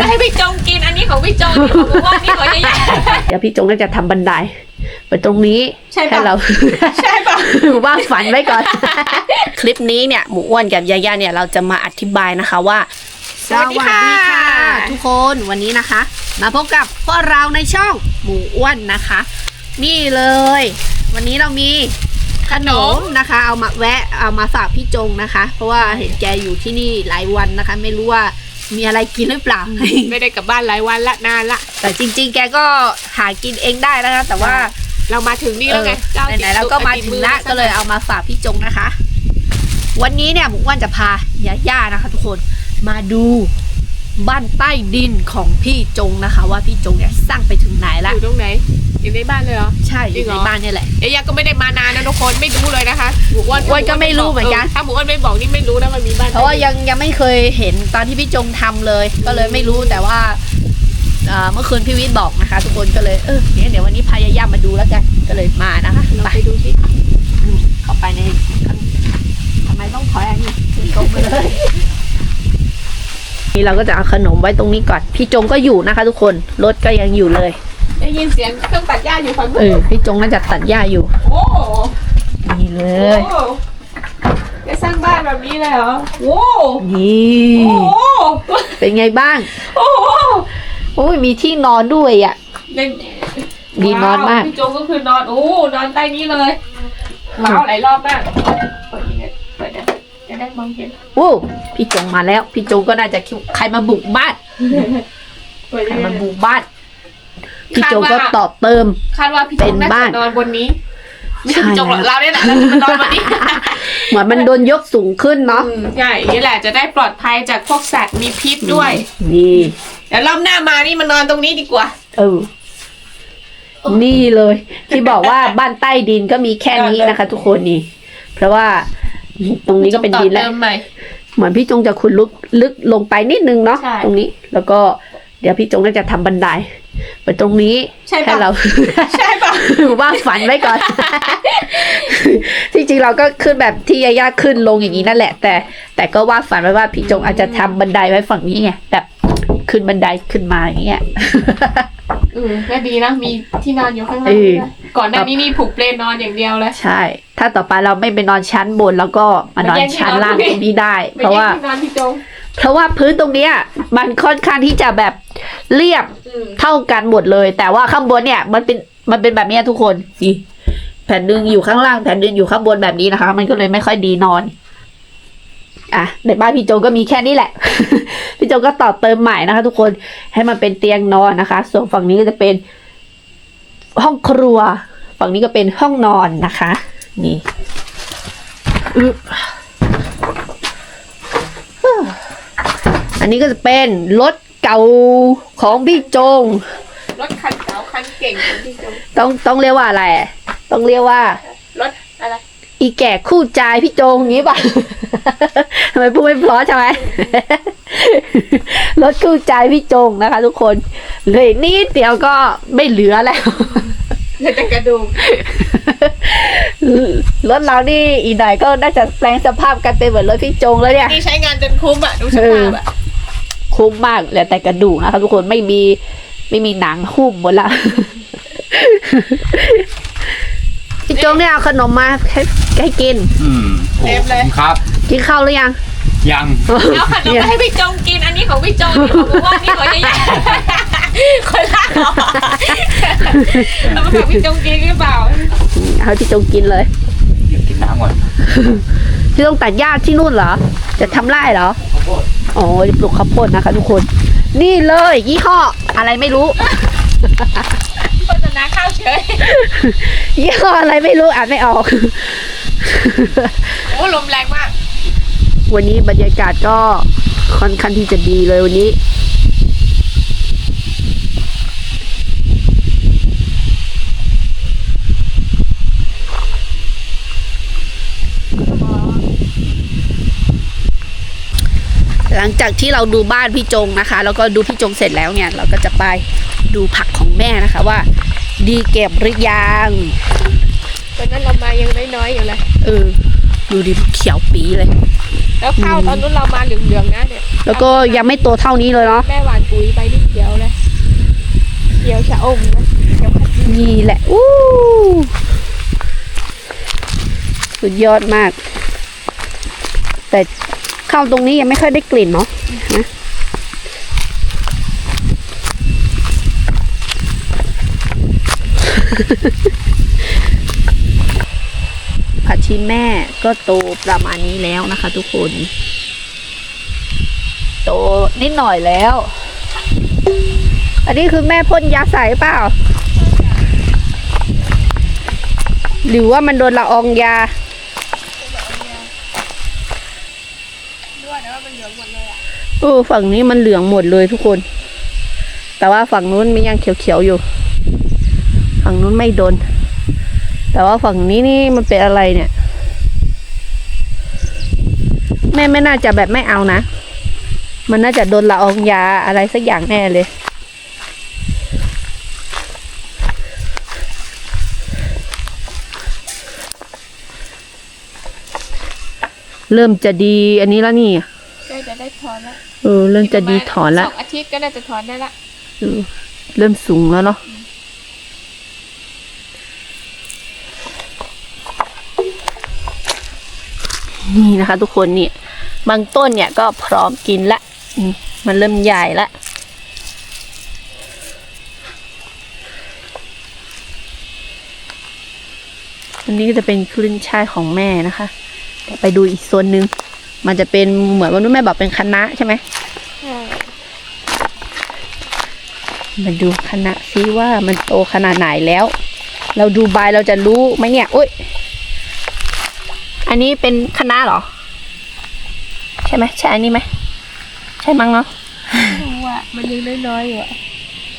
เราไม่ให้พี่จงกินอันนี้ของพี่จงนี่ของหมูอ้วนนี่ของยายาเดี๋ยวพี่จงก็จะทำบันไดไปตรงนี้ใช่ปะ ให้เรา ใช่ปะ ว่างฝันไว้ก่อน คลิปนี้เนี่ยหมูอ้วนกับยาย่าเนี่ยเราจะมาอธิบายนะคะว่าสวัสดีค่ะ ทุกคนวันนี้นะคะ มาพบกับพวกเราในช่องหมูอ้วนนะคะ นี่เลย วันนี้เรามีขนมนะคะ เอามาแวะเอามาฝากพี่จงนะคะ เพราะว่าเห็นแกอยู่ที่นี่หลายวันนะคะ ไม่รู้ว่า มีอะไรกินหรือเปล่า ไม่ได้กลับบ้านหลายวันละนานละ แต่จริง ๆ แกก็หากินเองได้นะคะแต่ว่าเรามาถึงนี่แล้วไงเออไหนๆเราก็มาถึงละก็เลยเอามาฝากพี่จงนะคะ วันนี้เนี่ยหมูอ้วนจะพายาย่านะคะ ทุกคนมาดูบ้านใต้ดินของพี่จงนะคะ ว่าพี่จงเนี่ยสร้างไปถึงไหนอละยู่ตรงไหน อยู่ในบ้านเลยเหรอ ใช่อจริยู่งเหรในอ บ้านเนี่ยแหละยายาก็ไม่ได้มานานนะทุกคนไม่รู้เลยนะคะหมูอ้วนอ้วนก็ไม่รู้เหมือนกัน ถ้าหมูอ้วนไม่บอกนี่ไม่รู้นะมันมีบ้านเพราะว่ายังยังไม่เคยเห็นตอนที่พี่จงทำเลย ก็เลยไม่รู้แต่ว่าเอ่อเมื่อคืนพี่วิทย์บอกนะคะ ทุกคนก็เลยเออเนี่ยเดี๋ยววันนี้พายาย่ามาดูแล้วกันก็เลยมานะคะเราไปไปดูที่เข้าไปในทำไมต้องถอยอันนี้ขึ้นตรงไปเลยนี่เราก็จะเอาขนมไว้ตรงนี้ก่อน พี่จงก็อยู่นะคะ ทุกคนรถก็ยังอยู่เลย ได้ยินเสียงเครื่องตัดหญ้าอยู่ฝั่งนู้เอนอพี่จงน่าจะตัดหญ้าอยู่โอ้นี่เลโหยจะสร้างบ้านแบบนี้เลยเหรอโอ้นี่โอ้โหเป็นไงบ้างโอ้โหโอ้ยมีที่นอนด้วยอะ เล่นดีนอนมาก ว้วพี่โจก็คือนอน โอ้นอนใต้นี้เลยว้าวหลายรอบมากเปิดยังไงเปิดเนี่ยจะได้มองเห็นโอ้พี่จงมาแล้ว พี่จงก็น่าจะคิดใครมาบุกบ้านเปิดใครยังไงมาบุกบ้าน พี่จงก็คาดว่าตอบเติม คาดว่าพี่โจเป็นน่าบ้านจะนอนบนนี้ ไม่ใช่ใช่พี่โจหรอกแล้วเราเนี่ยแหละเราจะมานอนบนนี้เหมือนมันโดนยกสูงขึ้นเนาะอืมใช่นี่แหละจะได้ปลอดภัยจากพวกสัตว์มีพิษด้วย นี่เดี๋ยวรอบหน้ามานี่มานอนตรงนี้ดีกว่า เออ นี่เลย ที่บอกว่าบ้านใต้ดินก็มีแค่นี้นะคะ ทุกคนนี่ เพราะว่าตรงนี้ก็เป็นดินแล้วต่อเติมใหม่เหมือนพี่จงจะขุดลึกลึกลงไปนิดนึงเนาะใช่ตรงนี้ แล้วก็เดี๋ยวพี่จงก็จะทำบันได ไปตรงนี้ใช่ปะให้เราใช่ปะว่างฝันไว้ก่อนจริงๆเราก็ขึ้นแบบที่ยาย่าขึ้นลงอย่างนี้นั่นแหละ แต่ แต่ก็ว่าฝันไว้ว่าพี่จงอาจจะทำบันไดไว้ฝั่งนี้ไงแบบขึ้นบันไดขึ้นมาอย่างเงี้ยอืมก็ดีนะมีที่นอนอยู่ข้างล่างเออด้วยก่อนหน้านี้นี่ผูกเปลนอนอย่างเดียวเลยใช่ ถ้าต่อไปเราไม่ไปนอนชั้นบน แล้วก็มานอนชั้นล่างตรงนี้ได้ เพราะว่าไม่ใช่ที่นอนพี่โจงเพราะว่าพื้นตรงเนี้ย มันค่อนข้างที่จะแบบ เรียบอืมเท่ากันหมดเลย แต่ว่าข้างบนเนี่ย มันเป็นมันเป็นแบบเนี้ยทุกคนนี่แผ่นหนึ่งอยู่ข้างล่างแผ่นหนึ่งอยู่ข้างบนแบบนี้นะคะ มันก็เลยไม่ค่อยดีนอน อะในบ้านพี่โจก็มีแค่นี้แหละ พี่โจก็ต่อเติมใหม่นะคะ ทุกคนให้มันเป็นเตียงนอนนะคะ ส่วนฝั่งนี้ก็จะเป็นห้องครัว ฝั่งนี้ก็เป็นห้องนอนนะคะ นี่อึ๊บอันนี้ก็จะเป็นรถ เก่าของพี่โจง รถคันเก่าคันเก่งของพี่โจงต้องต้องเรียกว่าอะไร ต้องเรียกว่า รถอะไร อีแก่คู่ใจพี่โจงอย่างนี้ป่ะ ทำไมพูดไม่เพราะใช่ไหม รถคู่ใจพี่โจงนะคะ ทุกคนเหลยนิดเดียวก็ไม่เหลือแล้ว เหลือแต่กระดูกรถเรานี่อีกหน่อยก็น่าจะแปลงสภาพกันเป็นเหมือนรถพี่โจงแล้วเนี่ย นี่ใช้งานจนคุ้มอะ ดูสภาพอะ คุ้มมากเหลือแต่กระดูกนะคะทุกคนไม่มีไม่มีหนังหุ้มหมดละพี่โจงเนี่ยเอาขนมมาให้ให้กิน อืมโอ้ขอบคุณครับ กินข้าวหรือยัง ยังแล้วขนมไปให้พี่โจงกินอันนี้ของพี่โจงนี่ของหมูอ้วนนี่ของยายาคนละเหรอเอามาฝากพี่โจงกินหรือเปล่าเอาให้พี่โจงกินเลยเดี๋ยวกินน้ำก่อนพี่ต้องตัดหญ้าที่นู่นเหรอ จะทำไร่เหรอข้าวโพด อ๋อจะปลูกข้าวโพดนะคะ ทุกคน นี่เลย ยี่ห้ออะไรไม่รู้โฆษณาข้าวเฉยยี่ห้ออะไรไม่รู้อ่านไม่ออก โอ้ลมแรงมาก วันนี้บรรยากาศก็ค่อนข้างที่จะดีเลยวันนี้ หลังจากที่เราดูบ้านพี่จงนะคะ แล้วก็ดูพี่จงเสร็จแล้วเนี่ย เราก็จะไปดูผักของแม่นะคะว่า ดีเก็บหรือยังตอนนั้นเรามายังน้อยๆอยู่เลยเออดูดิเขียวปีเลย แล้วข้าวตอนนู้นเรามาเหลืองๆนะเนี่ยแล้วก็ยังไม่โตเท่านี้เลยเนาะแม่หวานปุ๋ยไปนิดเดียวเลยเดียวชะอมนะเดียวผัดซีอิ๊วนี่แหละอู้สุดยอดมาก แต่ ข้าวตรงนี้ยังไม่ค่อยได้กลิ่นเนาะนะผัดชีแม่ก็โตประมาณนี้แล้วนะคะ ทุกคน โตนิดหน่อยแล้ว อันนี้คือแม่พ่นยาใส่เปล่า หรือว่ามันโดนละอองยา ด้วยนะว่ามันเหลืองหมด เอะเอฝั่งนี้มันเหลืองหมดเลยทุกคน แต่ว่าฝั่งนู้นมันยังเขียวๆอยู่ ฝั่งนู้นไม่โดน แต่ว่าฝั่งนี้นี่มันเป็นอะไรเนี่ย แม่ไม่น่าจะแบบไม่เอานะ มันน่าจะโดนละอองยาอะไรสักอย่างแน่เลย เริ่มจะดีอันนี้แล้วนี่ ถอนแล้วเออ เริ่มจะดีถอนละสองอาทิตย์ก็น่าจะถอนได้ละเออเริ่มสูงแล้วเนาะนี่นะคะ ทุกคนนี่บางต้นเนี่ยก็พร้อมกินละอืมมันเริ่มใหญ่ละอันนี้ก็จะเป็นคลื่นช่ายของแม่นะคะเดี๋ยวไปดูอีกโซนหนึ่ง มันจะเป็นเหมือนว่าแม่บอกเป็นคณะใช่ไหมใช่มาดูคณะซิว่ามันโตขนาดไหนแล้ว เราดูใบเราจะรู้ไหมเนี่ยอุ้ยอันนี้เป็นคณะเหรอ ใช่ไหมใช่อันนี้ไหมใช่มั้งเนาะรู้ว่ามันยังน้อยๆอยู่อะ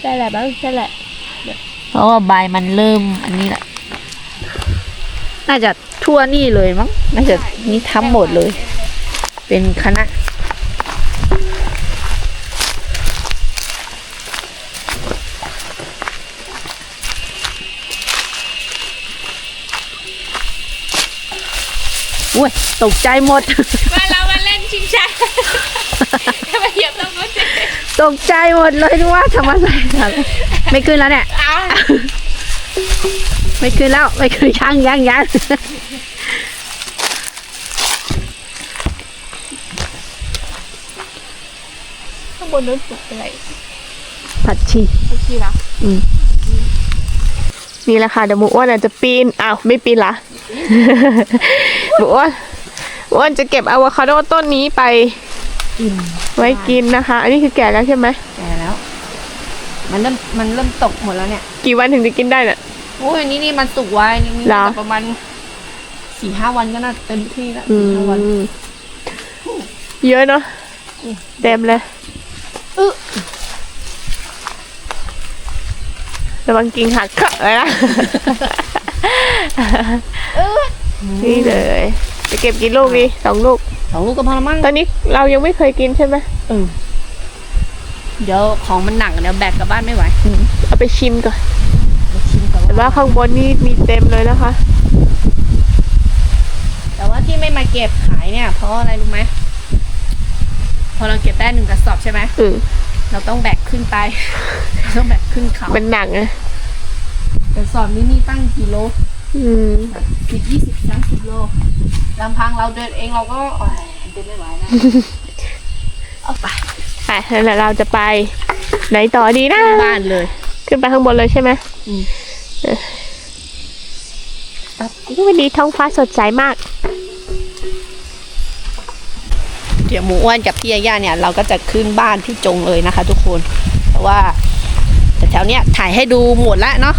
ใช่แหละบ้างใช่แหละเพราะว่าใบมันเริ่มอันนี้แหละน่าจะทั่วนี่เลยมั้ง น่าจะนี่ทั้งหมดเลย เป็นคณะอุ้ยตกใจหมดมาเรามาเล่นชิงช้าทำไมเหยียบตรงนู้นสิตกใจหมดเลยนึกว่าทำอะไรอะไรไม่ขึ้นแล้วเนี่ยเอาไม่ขึ้นแล้ว ไม่ขึ้นยังยังยัง บนนู้นปลูกอะไรผัดชีโอเคเหรอนี่แหละค่ะเดี๋ยวหมูอ้วนอาจจะปีนอ้าวไม่ปีนละหมูอ้วนหมูอ้วนจะเก็บอะโวคาโดต้นนี้ไปกินไว้กินนะคะ อันนี้คือแก่แล้วใช่ไหมแก่แล้ว มันเริ่มมันเริ่มตกหมดแล้วเนี่ย กี่วันถึงจะกินได้น่ะโอ้ยนี่นี่มันสุกไว้นี่นี่เหรอน่าจะประมาณสี่ห้าวันก็น่าจะเต็มที่แล้วอืสี่ห้าวันมเยอะเนาะเต็มเลย ระวังกิ่งหักเคาะเลยนะ นี่เลยจะเก็บกี่ลูกดีสองลูก สองลูกก็พอละมั้งตอนนี้เรายังไม่เคยกินใช่ไหมเออเดี๋ยวของมันหนักเดี๋ยวแบกกลับบ้านไม่ไหวเอาไปชิมก่อนเดี๋ยวชิมก่อนแต่ว่าว่าข้างบนนี่มีเต็มเลยนะคะ แต่ว่าที่ไม่มาเก็บขายเนี่ย เพราะอะไรรู้ไหม พอเราเก็บได้หนึ่งกระสอบใช่ไหมอืมเราต้องแบกขึ้นไป เราต้องแบกขึ้นเขามันหนักนะกระสอบนี้นี่ตั้งกี่โลอืมสิบยี่สิบสามสิบโลลำพังเราเดินเองเราก็โอ้ยเดินไม่ไหวนะเอาไปอะนั่นแหละเราจะไป ไหนต่อดีนะ บ้านเลยขึ้นไปข้างบนเลยใช่ไหมอืมเอออุ๊ยวันนี้ท้องฟ้าสดใสมาก เดี๋ยวหมูอ้วนกับพี่ยาย่าเนี่ยเราก็จะขึ้นบ้านพี่จงเลยนะคะ ทุกคนเพราะว่าแถวเนี้ยถ่ายให้ดูหมดแล้วเนาะ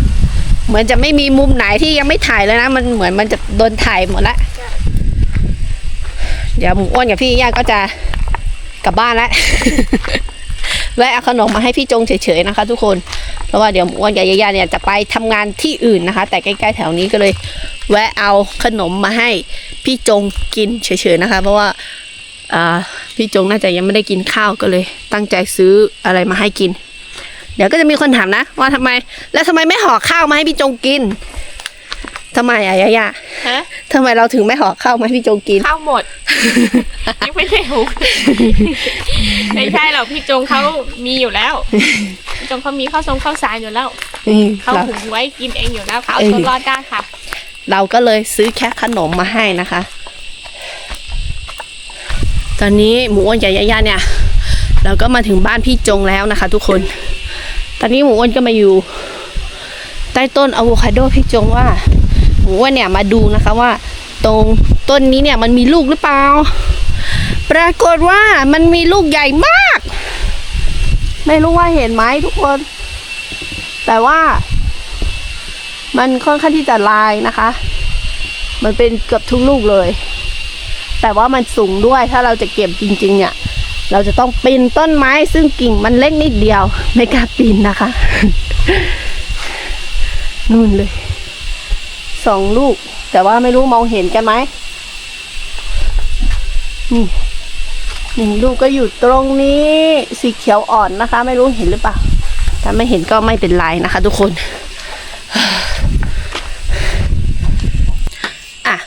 เหมือนจะไม่มีมุมไหนที่ยังไม่ถ่ายเลยนะ มันเหมือนมันจะโดนถ่ายหมดแล้วเดี๋ยวหมูอ้วนกับพี่ยาย่าก็จะกลับบ้านแล้วแวะเอาขนมมาให้พี่จงเฉยๆนะคะ ทุกคน เพราะว่าเดี๋ยวหมูอ้วนกับยาย่าเนี่ยจะไปทำงานที่อื่นนะคะ แต่ใกล้ๆแถวนี้ก็เลย แวะเอาขนมมาให้พี่จงกินเฉยๆนะคะ เพราะว่า พี่จงน่าจะยังไม่ได้กินข้าวก็เลย ตั้งใจซื้ออะไรมาให้กิน เดี๋ยวก็จะมีคนถามนะ ว่าทำไม แล้วทำไมไม่ห่อข้าวมาให้พี่จงกินทำไมอะยายาฮะทำไมเราถึงไม่ห่อข้าวมาให้พี่โจกิน ข้าวหมดยังไม่ได้หุงไม่ใช่หรอกพี่จงเขามีอยู่แล้วพี่จงเขามีข้าวทรงข้าวสารอยู่แล้วอืมเขาเราหุงไว้กินเองอยู่แล้วเขาเอาเออตัวรอดได้ค่ะ เราก็เลยซื้อแค่ขนมมาให้นะคะ ตอนนี้หมูอ้วนกับยายาเนี่ย เราก็มาถึงบ้านพี่จงแล้วนะคะ ทุกคน ตอนนี้หมูอ้วนก็มาอยู่ ใต้ต้นอะโวคาโดพี่จงว่า หมูอ้วนเนี่ยมาดูนะคะว่า ตรงต้นนี้เนี่ยมันมีลูกหรือเปล่า ปรากฏว่ามันมีลูกใหญ่มาก ไม่รู้ว่าเห็นไหมทุกคน แต่ว่า มันค่อนข้างที่จะลายนะคะ มันเป็นเกือบทุกลูกเลย แต่ว่ามันสูงด้วยถ้าเราจะเก็บจริง ๆ เนี่ย เราจะต้องปีนต้นไม้ซึ่งกิ่งมันเล็กนิดเดียวไม่กล้าปีนนะคะ นู่นเลยสองลูก แต่ว่าไม่รู้มองเห็นกันไหมนี่หนึ่งลูกก็อยู่ตรงนี้สีเขียวอ่อนนะคะ ไม่รู้เห็นหรือเปล่าถ้าไม่เห็นก็ไม่เป็นไรนะคะ ทุกคน อะ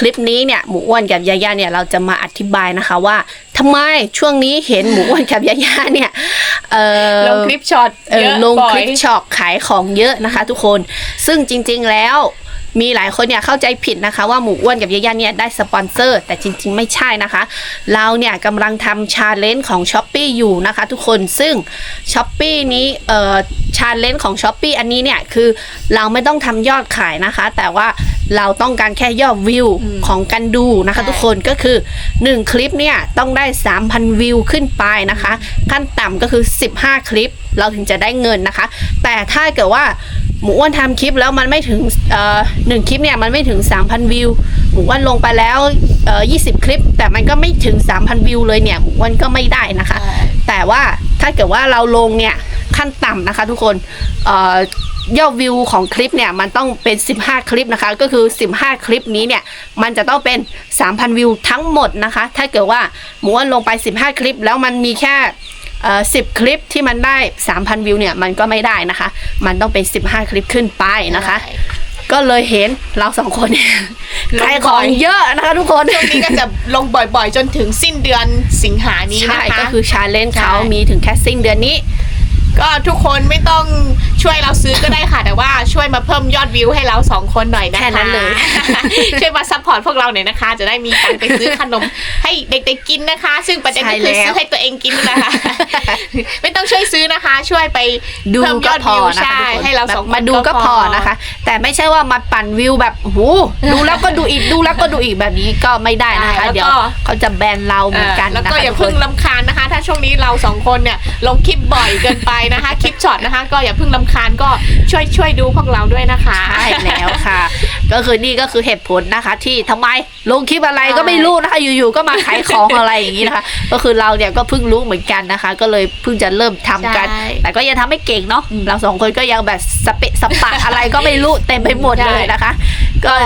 คลิปนี้เนี่ยหมูอ้วนกับยาย่าเนี่ยเราจะมาอธิบายนะคะว่าทำไมช่วงนี้เห็นหมูอ้วนกับยาย่าเนี่ยเออลงคลิปช็อตเอเยออะลงบ่อคยลิปช็อปขายของเยอะนะคะ ทุกคนซึ่งจริง ๆแล้ว มีหลายคนเนี่ยเข้าใจผิดนะคะ ว่าหมูอ้วนกับยาย่าเนี่ยได้สปอนเซอร์ แต่จริง ๆ ไม่ใช่นะคะ เราเนี่ยกำลังทำชาเลนจ์ของ s h อ p e e อยู่นะคะทุกคนซึ่ง s h อ p e e นี้เอ่อชาเลนจ์ของ s h อ p e e อันนี้เนี่ยคือเราไม่ต้องทำยอดขายนะคะ แต่ว่าเราต้องการแค่ยอดวิวของกันดูนะคะ ทุกคนก็คือ 1 คลิปเนี่ยต้องได้ 3,000 วิวขึ้นไปนะคะ ขั้นต่ำก็คือ 15 คลิปเราถึงจะได้เงินนะคะ แต่ถ้าเกิดว่า หมูอ้วนทำคลิปแล้วมันไม่ถึงเอ่อหนึ่งคลิปเนี่ยมันไม่ถึง 3,000 วิว หมูอ้วนลงไปแล้วเอ่อ20คลิป แต่มันก็ไม่ถึง 3,000 วิวเลยเนี่ยหมูอ้วนก็ไม่ได้นะคะ แต่ว่าถ้าเกิดว่าเราลงเนี่ยขั้นต่ำนะคะทุกคนเอ่อยอดวิวของคลิปเนี่ยมันต้องเป็น 15 คลิปนะคะ ก็คือ 15 คลิปนี้เนี่ยมันจะต้องเป็น 3,000 วิวทั้งหมดนะคะ ถ้าเกิดว่าหมูอ้วนลงไป 15 คลิป แล้วมันมีแค่ เอ่อ10คลิปที่มันได้ 3,000 วิวเนี่ย มันก็ไม่ได้นะคะ มันต้องเป็น 15 คลิปขึ้นไปนะคะ ก็เลยเห็นเราสองคนเนี่ยลงบ่อยขายของเยอะนะคะทุกคนช่วงนี้ก็จะลงบ่อยๆ จนถึงสิ้นเดือนสิงหานี้ใช่นะคะ ก็คือชาเลนจ์เขาใช่มีถึงแค่สิ้นเดือนนี้ ก็ทุกคนไม่ต้องช่วยเราซื้อก็ได้ค่ะ แต่ว่าช่วยมาเพิ่มยอดวิวให้เราสองคนหน่อยนะคะแค่นั้นเลย ช่วยมาซัพพอร์ตพวกเราหน่อยนะคะ จะได้มีตังค์ไปซื้อขนมให้เด็กๆกินนะคะ ซึ่งประเด็นก็คือซื้อให้ตัวเองกินนะคะ ไม่ต้องช่วยซื้อนะคะ ช่วยไปดูเพิ่มยก็อดพอวิวนะคะใช่ทุกคนให้เราสองแบบคนมาดูก็พอนะคะ แต่ไม่ใช่ว่ามาปั่นวิวแบบโอ้โหดูแล้วก็ดูอีกดูแล้วก็ดูอีกแบบนี้ก็ไม่ได้นะคะ เดี๋ยวเขาจะแบนเราเหมือนกันแล้วนะก็คะอย่าทุกคเพิ่งนลำคาญนะคะ ถ้าช่วงนี้เราสองคนเนี่ยลงคลิปบ่อยเกินไปนะคะ คลิปช็อตนะคะ ก็อย่าเพิ่งลำคาญก็ช่วยช่วยดูพวกเราด้วยนะคะ ใช่แล้วค่ะ ก็คือนี่ก็คือเหตุผลนะคะ ที่ทำไมลงคลิปอะไรใช่ก็ไม่รู้นะคะ อยู่ๆก็มาขายของอะไรอย่างนี้นะคะ ก็คือเราเนี่ยก็เพิ่งรู้เหมือนกันนะคะ ก็เลยเพิ่งจะเริ่มทำกัน ใช่ แต่ก็ยังทำไม่เก่งเนาะเราสองคนก็ยังแบบสเปะสปะอะไรก็ไม่รู้เต็มไปหมดเลยนะคะ ก็ก็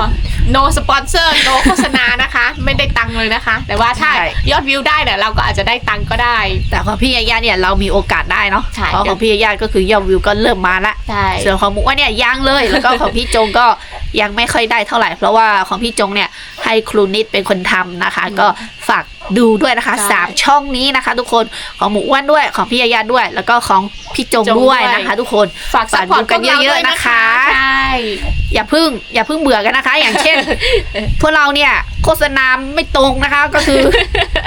no sponsor no โฆษณานะคะ ไม่ได้ตังค์เลยนะคะ แต่ว่าถ้าใช่ ยอดวิวได้เนี่ยเราก็อาจจะได้ตังค์ก็ได้ แต่ของพี่ยาย่าเนี่ยเรามีโอกาสได้เนาะใช่ เพราะของพี่ยาย่าก็คือยอดวิวก็เริ่มมาละใช่ ส่วนของหมูอ้วนเนี่ยยังเลยแล้วก็ของพี่จงก็ยังไม่ค่อยได้เท่าไหร่ เพราะว่าของพี่จงเนี่ยให้ครูนิดเป็นคนทำนะคะ ก็ฝากดูด้วยนะคะสามช่องนี้นะคะ ทุกคนของหมูอ้วนด้วยของพี่ยาย่าด้วย แล้วก็ของพี่จงด้วยนะคะ ทุกคนฝากซัพพอร์ตกันเยอะๆนะคะ ใช่ อย่าเพึ่ง อย่าเพึ่งเบื่อกันนะคะ อย่างเช่น พวกเราเนี่ย โฆษณาไม่ตรงนะคะ ก็คือ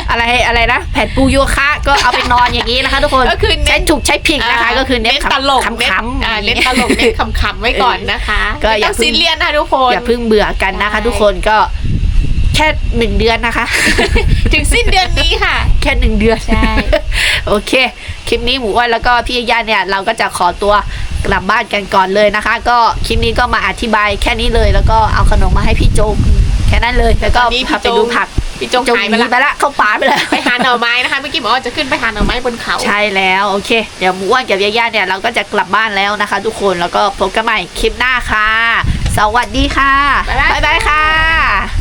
อะไรอะไรนะแผ่นปูโยคะก็เอาไปนอนอย่างนี้นะคะ ทุกคนก็คือเน้นใช้ถูกใช้ผิดนะคะ ก็คือเน้นตลกขำเน้นขำอ่าๆเน้นตลกเน้นขำๆไว้ก่อนนะคะ ก็ไม่อย่าต้องเพิ่งซีเรียสนะทุกคนอย่าเพึ่งเบื่อกันนะคะใช่ทุกคนก็แค่หนึ่งเดือนนะคะ ถึงสิ้นเดือนนี้ค่ะ แค่หนึ่งเดือนใช่โอเค คลิปนี้หมูอ้วนแล้วก็พี่ยาเนี่ย เราก็จะขอตัว กลับบ้านกันก่อนเลยนะคะ ก็คลิปนี้ก็มาอธิบายแค่นี้เลย แล้วก็เอาขนมมาให้พี่โจงแค่นั้นเลย แล้วก็ตอนนี้พี่พาไปโจงดูผักพี่จงโจงหายหไปนีละไปละเข้าป่าไปเลยไปหาหน่อไม้นะคะเมื่อกี้บอกว่าจะขึ้นไปหาหน่อไม้บนเขา ใช่แล้วโอเค เดี๋ยวหมูอ้วนกับยาย่าเนี่ยเราก็จะกลับบ้านแล้วนะคะ ทุกคนแล้วก็พบกันใหม่คลิปหน้าค่ะ สวัสดีค่ะบ๊ายบายบ๊ายบายค่ะ